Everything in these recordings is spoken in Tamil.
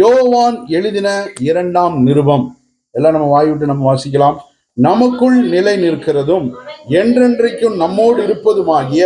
யோவான் எழுதின இரண்டாம் நிருபம். எல்லாம் நம்ம வாய்விட்டு நம்ம வாசிக்கலாம். நமக்குள் நிலை நிற்கிறதும் என்றென்றைக்கும் நம்மோடு இருப்பதுமாகிய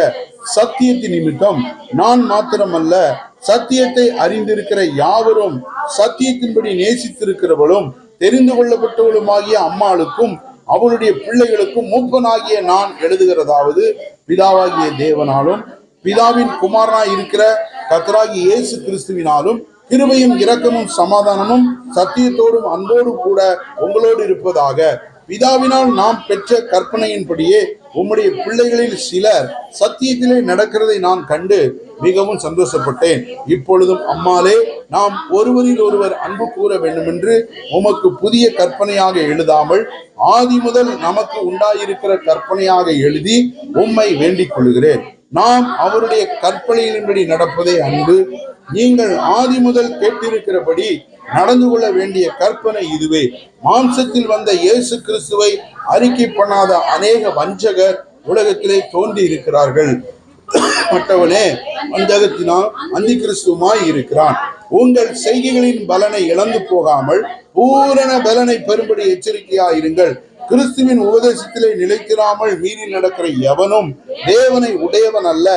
சத்தியத்தின் நிமித்தம் நான் மாத்திரமல்ல சத்தியத்தை அறிந்திருக்கிற யாவரும் சத்தியத்தின்படி நேசித்திருக்கிறவளும் தெரிந்து கொள்ளப்பட்டவளுமாகிய அம்மாளுக்கும் அவளுடைய பிள்ளைகளுக்கும் மூப்பனாகிய நான் எழுதுகிறதாவது பிதாவாகிய தேவனாலும் பிதாவின் குமாரனாய் இருக்கிற கத்தராகி இயேசு கிறிஸ்துவினாலும் கிருபையும் இரக்கமும் சமாதானமும் சத்தியத்தோடும் அன்போடும் கூட உங்களோடு இருப்பதாக. பிதாவினால் நாம் பெற்ற கற்பனையின்படியே உம்முடைய பிள்ளைகளில் சிலர் சத்தியத்திலே நடக்கிறதை நான் கண்டு மிகவும் சந்தோஷப்பட்டேன். இப்பொழுதும் அம்மாலே நாம் ஒருவரில் ஒருவர் அன்பு கூற வேண்டுமென்று உமக்கு புதிய கற்பனையாக எழுதாமல் ஆதி முதல் நமக்கு உண்டாயிருக்கிற கற்பனையாக எழுதி உம்மை வேண்டிக் கொள்கிறேன். நாம் அவருடைய கற்பனையின்படி நடப்பதே அன்பு. நீங்கள் ஆதி முதல் கேட்டிருக்கிறபடி நடந்து கொள்ள வேண்டிய கற்பனை இதுவே. மாம்சத்தில் வந்த இயேசு கிறிஸ்துவை அறிக்கை பண்ணாத அநேக வஞ்சகர் உலகத்திலே தோன்றி இருக்கிறார்கள். மற்றவனே வஞ்சகத்தினால் அந்தி கிறிஸ்துவாய் இருக்கிறான். உங்கள் செய்கைகளின் பலனை இழந்து போகாமல் பூரண பலனை பெறும்படி எச்சரிக்கையாயிருங்கள். கிறிஸ்துவின் உபதேசத்திலே நிலைத்திராமல் மீறி நடக்கிற எவனும் தேவனை உடையவன் அல்ல.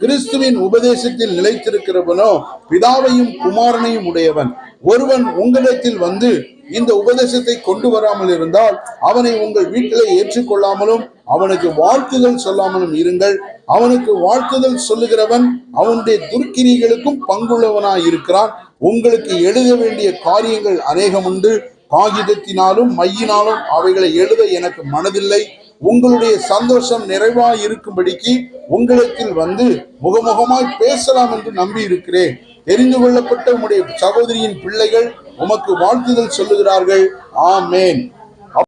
கிறிஸ்துவின் உபதேசத்தில் நிலைத்திருக்கிறவனோ பிதாவையும் குமாரனையும் உடையவன். ஒருவன் உங்களிடத்தில் வந்து இந்த உபதேசத்தை கொண்டு வராமல் இருந்தால் அவனை உங்கள் வீட்டிலே ஏற்றுக்கொள்ளாமலும் அவனுக்கு வாழ்த்துதல் சொல்லாமலும் இருங்கள். அவனுக்கு வாழ்த்துதல் சொல்லுகிறவன் அவனுடைய துர்க்கிரிகளுக்கும் பங்குள்ளவனாய் இருக்கிறான் உங்களுக்கு எழுத வேண்டிய காரியங்கள் அநேகம் உண்டு காகிதத்தினாலும் மையினாலும் அவைகளை எழுத எனக்கு மனதில்லை. உங்களுடைய சந்தோஷம் நிறைவாய் இருக்கும்படிக்கு உங்களிடத்தில் வந்து முகமுகமாய் பேசலாம் என்று நம்பி இருக்கிறேன் தெரிந்து கொள்ளப்பட்ட உங்களுடைய சகோதரியின் பிள்ளைகள் உமக்கு வாழ்த்துதல் சொல்லுகிறார்கள். ஆமேன்.